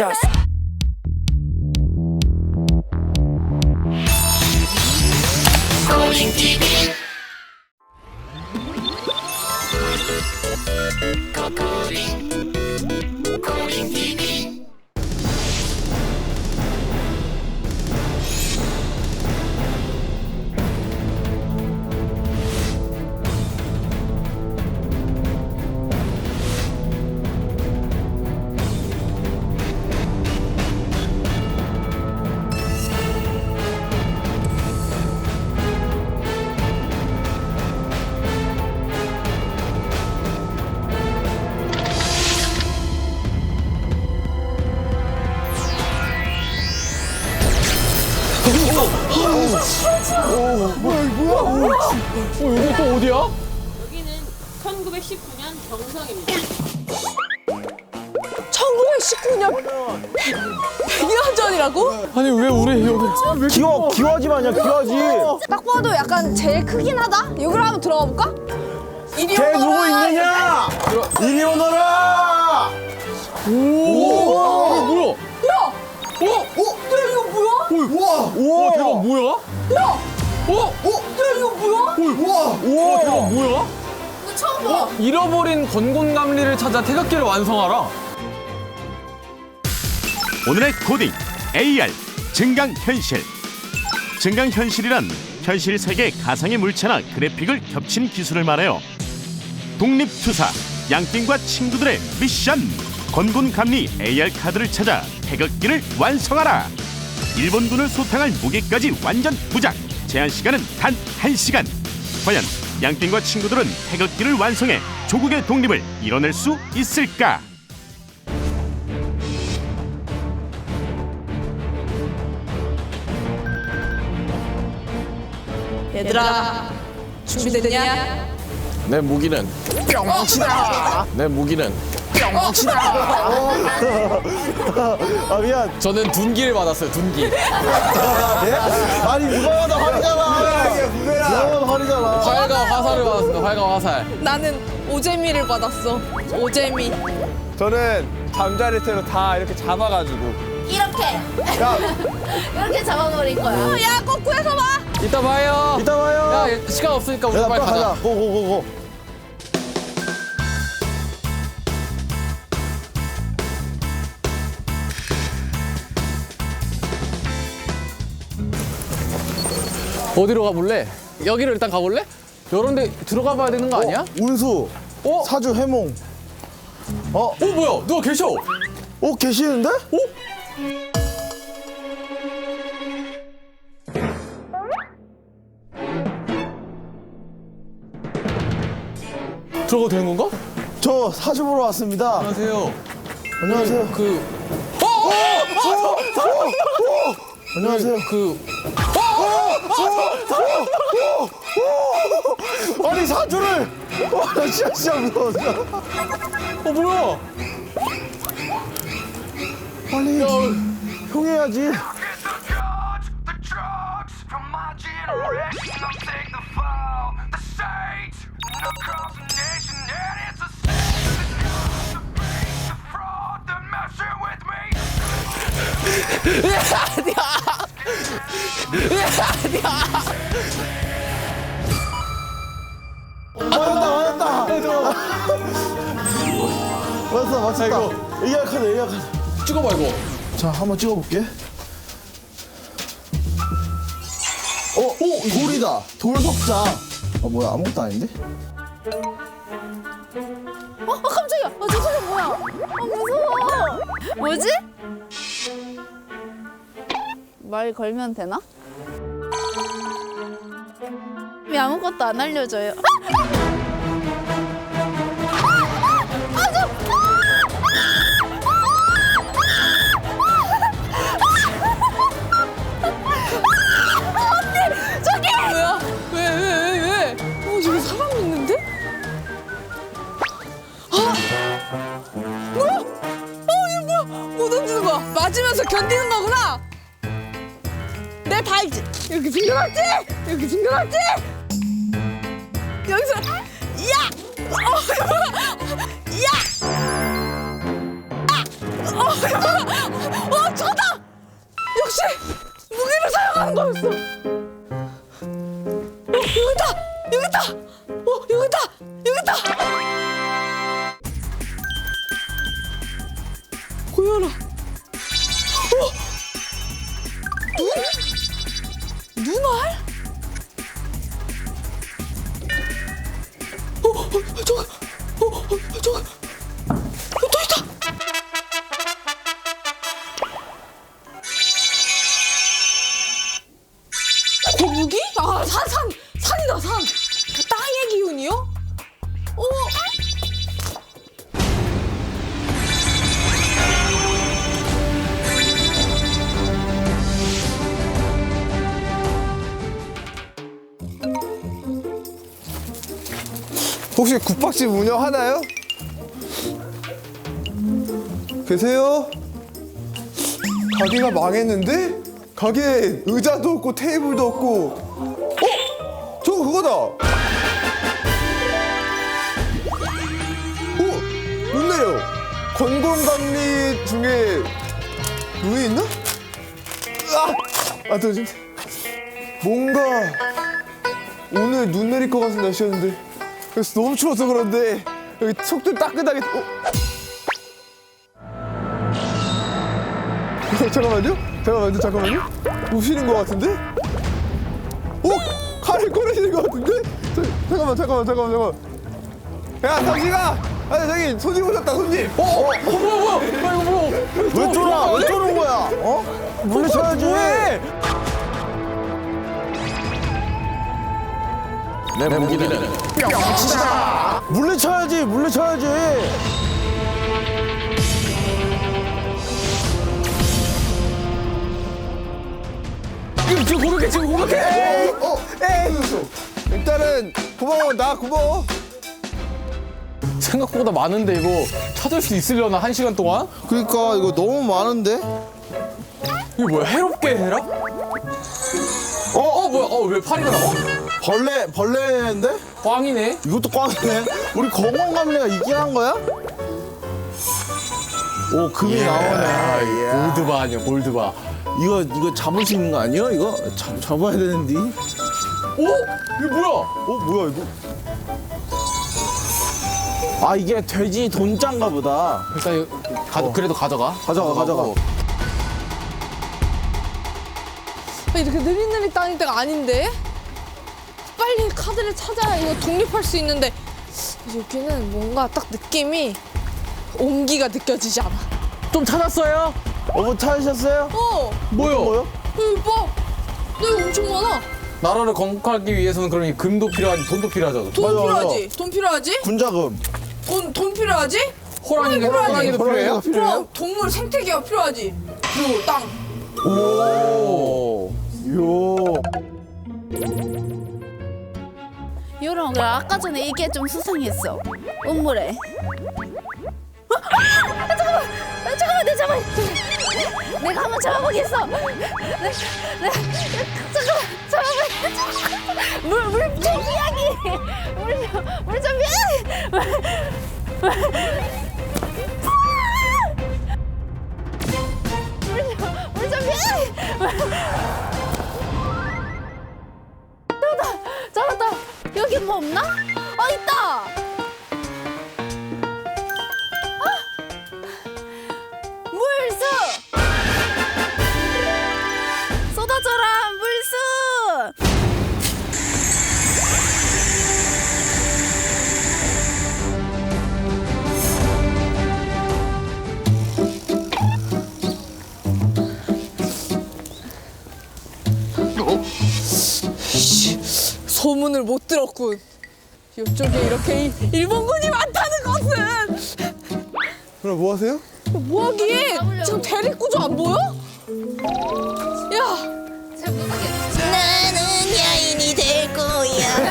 Just 여기 1919년 경성입니다. 1919년 100년 전이라고? 아니 왜 우리 여기 기워 기워지 마냐 기워지 딱 봐도 약간 제일 크긴 하다. 여기로 한번 들어가 볼까? 이리 걔 누구 오너라. 있느냐 이리 오너라 오 뭐야? 야! 어? 어? 야 이거 뭐야? 와 대박 뭐야? 야! 어? 어? 야 이거 뭐야? 와 대박 뭐야? 봐. 잃어버린 건곤감리를 찾아 태극기를 완성하라. 오늘의 코딩 AR 증강현실. 증강현실이란 현실 세계 가상의 물체나 그래픽을 겹친 기술을 말해요. 독립투사 양띵과 친구들의 미션. 건곤감리 AR 카드를 찾아 태극기를 완성하라. 일본군을 소탕할 무기까지 완전 부작 제한 시간은 단 1시간. 과연 양띵과 친구들은 태극기를 완성해 조국의 독립을 이뤄낼 수 있을까? 얘들아 준비됐냐? 내 무기는 뿅치다. 내 무기는 뿅치다. 아 미안 저는 둔기를 받았어요. 둔기. 아니 누가 봐도 화리잖아 누가 봐도 화리잖아 활과 화살을 받았습니다. 활과 화살. 나는 오재미를 받았어. 오재미. 저는 잠자리 채로 다 이렇게 잡아가지고 이렇게 야 이렇게 잡아버릴 거야. 어, 야 거꾸에서 봐. 이따 봐요. 이따 봐요 야 시간 없으니까 우리 야 빨리 빨리 가자. 가자 고고고고 어디로 가볼래? 여기로 일단 가볼래? 이런데 들어가 봐야 되는 거 아니야? 운수 어? 사주 해몽 어? 어 뭐야? 누가 계셔? 어 계시는데? 들어가도 되는 건가? 저 사주 보러 왔습니다 안녕하세요. 안녕하세요 그 어! 어! 안녕하세요 그 아니 사주를 와나 진짜 진짜 무서워 어 뭐야? 빨리 형 해야지 맞았다 맞았다 맞았어 맞췄다 AR 카드 AR 카드 찍어봐 이거. 자 한번 찍어볼게 어? 오 돌이다 돌석자 어 뭐야 아무것도 아닌데? 어, 어 깜짝이야. 어, 저 소리 뭐야? 어 무서워. 뭐지? 말 걸면 되나? 왜 아무것도 안 알려줘요? 어? 어. 맞으면서 견디는 거구나. 내 발지. 이렇게 숨겨놨지? 이렇게 숨겨놨지? 혹시 국밥집 운영하나요? 계세요? 가게가 망했는데? 가게에 의자도 없고 테이블도 없고 어? 저거 그거다 어? 눈 내려 건강관리 중에 눈이 있나? 아! 아, 저 지금 뭔가 오늘 눈 내릴 것 같은 날씨였는데 그래서 너무 추워서 그런데 여기 속도 따끈하게 어? 어, 잠깐만요 잠깐만요 잠깐만요 우시는 것 같은데? 어? 칼을 꺼내시는 것 같은데? 저, 잠깐만 잠깐만 잠깐만 잠깐만 야 성진아 아니 저기 손님 오셨다 손님 어? 어? 어 뭐야 뭐야 아, 이거 뭐야 왜 쫄아 왜 쫄은 거야 어? 물리쳐야지 뭐해 내 무기는 물리쳐야지 물리쳐야지 지금 공격해 지금 공격해 에이 어? 에이 일단은 고마워 나 고마워 생각보다 많은데 이거 찾을 수 있으려나 한 시간 동안? 그러니까 이거 너무 많은데 이거 뭐야 해롭게 해라? 어? 어 뭐야 어 왜 파리가 나와? 벌레 벌레인데? 꽝이네. 이것도 꽝이네. 우리 거공감리가 있긴 한 거야? 오 금이 나오네. 골드바 아니야 골드바. 이거 이거 잡을 수 있는 거 아니야 이거? 잡, 잡아야 되는데. 오? 이거 뭐야? 어 뭐야 이거? 아 이게 돼지 돈장가 보다. 일단 이거 가, 그래도 가져가. 가져가, 가져가. 이렇게 느릿느릿 다닐 때가 아닌데? 카드를 찾아야 이거 독립할 수 있는데 여기는 뭔가 딱 느낌이 온기가 느껴지지 않아. 좀 찾았어요? 어머 찾으셨어요? 어, 뭐요? 뭐요? 여기 봐. 여기 엄청 많아. 나라를 건국하기 위해서는 그럼 이 금도 필요하지 돈도 필요하죠 돈 맞아, 맞아. 필요하지? 돈 필요하지? 군자금 돈, 돈 필요하지? 호랑이가 호랑이, 호랑이도 필요해요? 호랑이가 필요해요? 그럼 동물 생태계가 필요하지. 그리고 땅. 오 요 요런 거 아까 전에 이게 좀 수상했어. 음물에. 어? 아! 아, 잠깐만, 아, 잠깐만, 내 잡아. 잠깐만. 내가 한번 잡아보겠어. 내, 내, 잠깐만, 잡아봐. 물, 물 준비하기. 물, 물 준비하기. 없나? 어 있다. 아! 물수. 쏟아져라 물 소문을 못 들었군. 이쪽에 이렇게 이- 일본군이 많다는 것은! 그럼 뭐 하세요? 뭐하기에 지금 대립 구조 안 보여? 야, 나는 여인이 될 거야.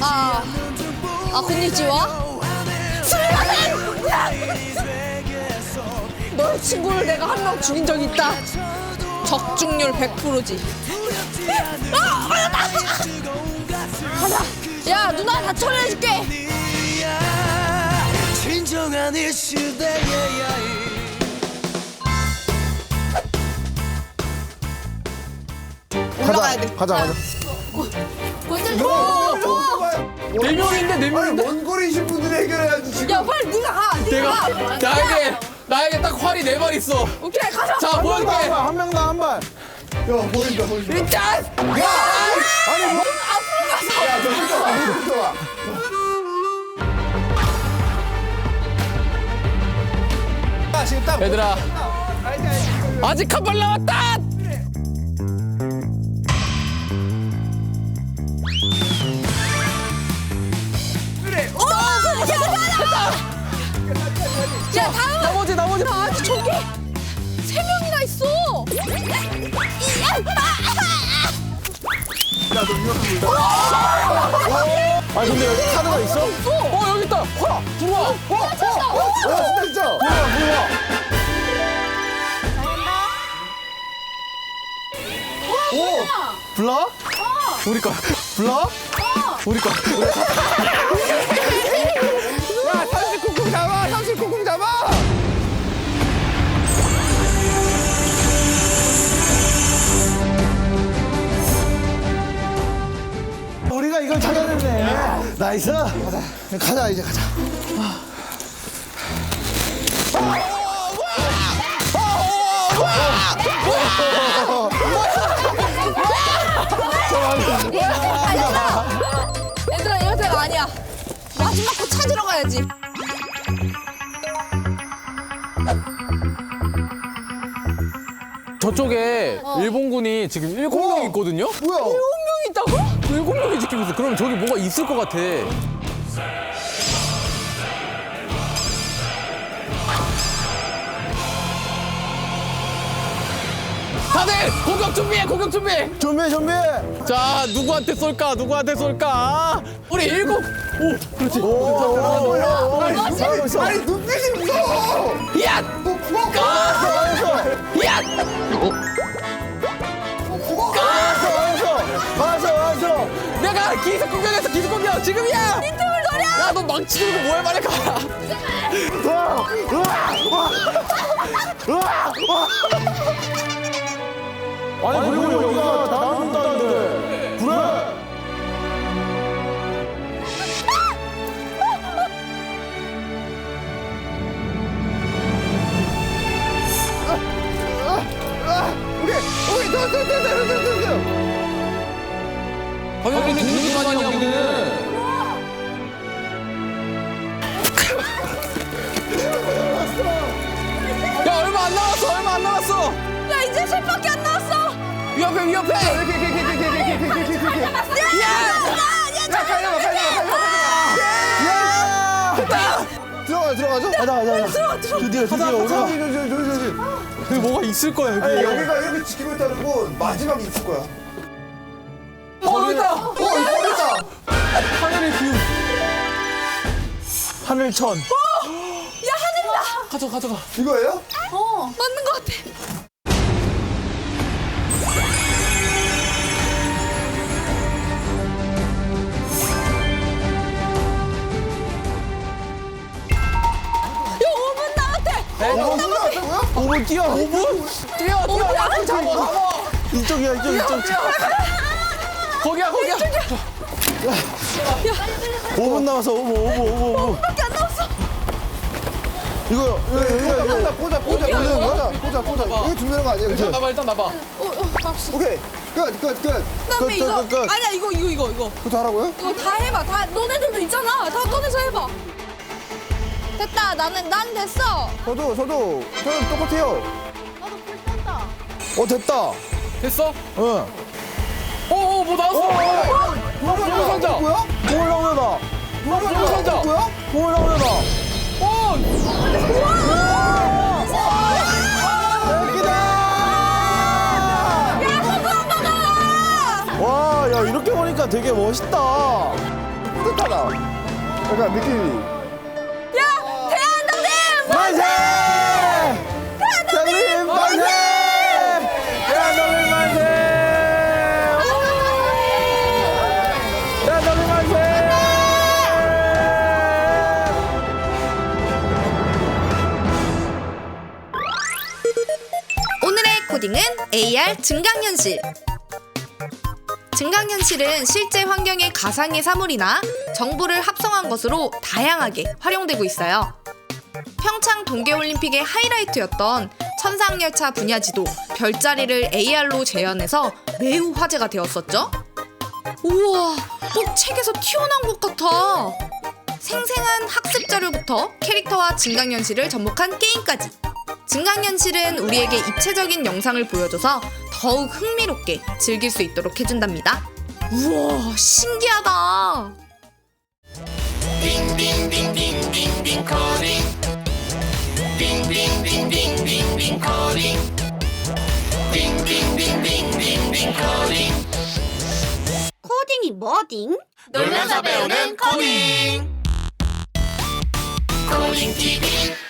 아, 아, 곤니치와? 너의 친구를 내가 한 명 죽인 적 있다. 적중률 100%지. 아, 다 처리해줄게. 진정한 이 시대에 올라가야 돼. 가자 가자. 네 명인데 네 아니 명인데. 먼 거리이신 분들이 해결해야지 지금. 야 빨리 네가 가. 네가 가. 나에게 나에게 딱 활이 네 발 있어. 오케이 가자. 자 보여줄게. 한 명당 한 발. 야 보인다 보인다. 일단 아니 뭐? 앞으로 가서. 야너 진짜 와. 너 진짜 와. 아, 지금 딱 얘들아 아직 한 발 남았다. 야 다음. 나머지 나머지. 아직 저기 세 명이나 있어. 아 근데 여기 카드가 있어? 어 여기 있다. 화 들어와. 어 진짜 진짜. 뭐야 뭐야. 오 블라? 우리 거. 블라? 우리 거. 우리가 이걸 찾아냈네. 나이스. 가자. 가자 이제 가자. 얘들아 이럴 때가 아니야. 마지막 거 찾으러 가야지. 저쪽에 일본군이 지금 일곱 명 있거든요. 뭐야? 일곱 명이 지키고 있어. 그럼 저기 뭐가 있을 것 같아. 다들 공격 준비해, 공격 준비. 준비 준비. 자, 누구한테 쏠까? 누구한테 쏠까? 우리 일곱. 오, 그렇지. 오, 아니, 아니 눈빛이 무서워. 야, 야. 맞아 내가 기습 공격했어, 기습 공격. 지금이야. 틈을 노려. 야, 너 망치 들고 뭐해 빨리 가. 와, 와, 와, 와. 아니 그리고 여기가 나무 다는데 그래? 오케이 오케이 됐어 됐어 됐어 됐어 당연히 누구만이야 우리는. 야, 얼마 안 남았어, 얼마 안 남았어. 야 이제 셋밖에 안 나왔어. 위협해, 위협해. 이렇게 이렇게 이렇게 이렇게 이렇게 이렇게 이렇게 이렇게. 야, 가려봐. 야! 들어가, 들어가죠? 가자, 가자, 가자. 들어가, 들어가. 드디어, 드디어. 우리가. 저기, 저기, 저기, 저기. 여기 뭐가 있을 거야, 여기. 여기가 이렇게 지키고 있다는 건 마지막에 있을 거야. 어, 있다. 어, 있다. 하늘의 기운. 하늘천. 야 하늘이다. 가져, 가져가. 이거예요? 어 맞는 것 같아. 야 5분 남았대. 어, 무슨 나왔다고요? 5분 뛰어. 5분? 뛰어, 뛰어. 야, 잡아, 잡아. 이쪽이야, 이쪽, 이쪽. 거기야, 거기야. 5분 남았어, 5분, 5분, 5분, 5분. 밖에 안 나왔어. 이거, 이거, 이거, 이거. 꽂아, 꽂아, 꽂아, 꽂아, 꽂아, 꽂아. 이거 준비하는 거 아니야, 그치? 일단 나봐, 일단 나봐. 어, 어. 오케이. 끝, 끝, 끝. 그다음에 끝, 이거 끝, 끝. 아니야 이거 이거 이거 이거 그거 다 하라고요? 이거 다 해봐. 다 너네들도 있잖아. 다 꺼내서 해봐. 됐다. 나는 난 됐어. 저도, 저도, 저는 똑같아요. 어, 됐다. 됐어? 응. 뭐 나왔어. 뭐야? 상자. 뭐야? 보물 나오려다. 보물 상자. 뭐야? 보물 나오려다. 오! 와, 야 이렇게 보니까 되게 멋있다. 뿌듯하다. 약간 느낌이. AR 증강현실 증강현실은 실제 환경의 가상의 사물이나 정보를 합성한 것으로 다양하게 활용되고 있어요. 평창 동계올림픽의 하이라이트였던 천상열차 분야 지도 별자리를 AR로 재현해서 매우 화제가 되었었죠. 우와, 또 책에서 튀어나온 것 같아. 생생한 학습 자료부터 캐릭터와 증강현실을 접목한 게임까지. 증강현실은 우리에게 입체적인 영상을 보여줘서 더욱 흥미롭게 즐길 수 있도록 해준답니다. 우와, 신기하다. 코딩이 뭐딩? 놀면서 배우는 코딩 코딩 TV